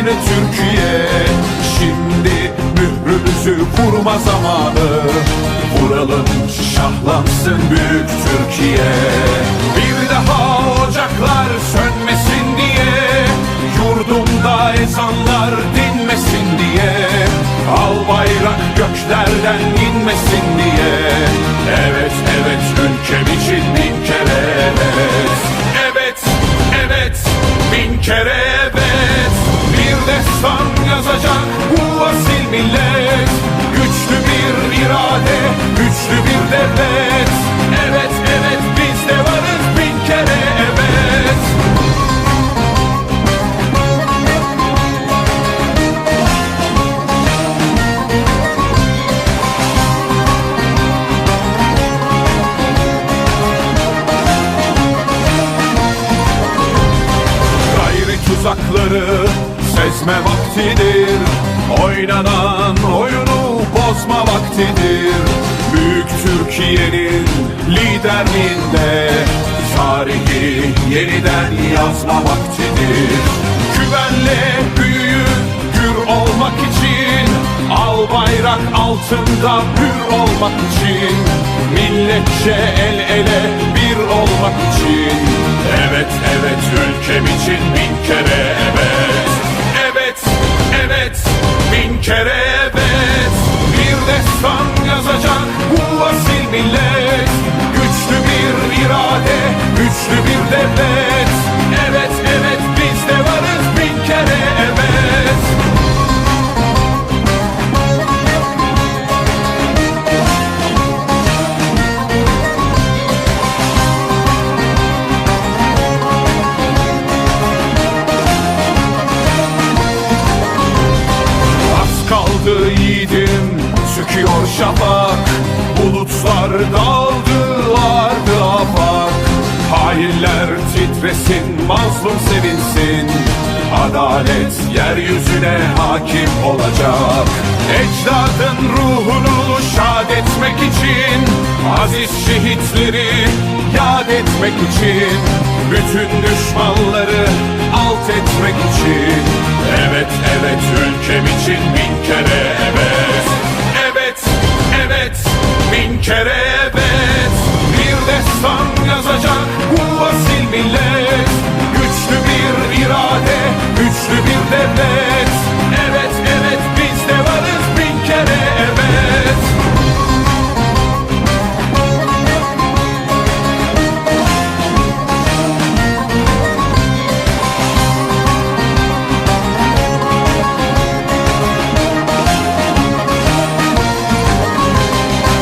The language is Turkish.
Türkiye. Şimdi mührümüzü vurma zamanı. Vuralım şahlansın büyük Türkiye. Bir daha ocaklar sönmesin diye Yurdumda ezanlar dinmesin diye. Al bayrak göklerden yazacak bu asil millet. Güçlü bir irade güçlü bir devlet sezme vaktidir. Oynanan oyunu bozma vaktidir. Büyük Türkiye'nin liderliğinde Tarihi yeniden yazma vaktidir. Güvenle büyüyüp gür olmak için Al bayrak altında hür olmak için Milletçe el ele bir olmak için. Evet evet ülkem için bin kere evet Bir destan yazacak bu asil millet. Güçlü bir irade güçlü bir devlet Söküyor şafak Bulutlar daldı ardı afak. Hainler titresin Mazlum sevinsin. Adalet yeryüzüne hakim olacak. Ecdadın ruhunu şad etmek için Aziz şehitleri yad etmek için. Bütün düşmanları alt etmek için. Evet evet ülkem için bin kere evet Evet evet bin kere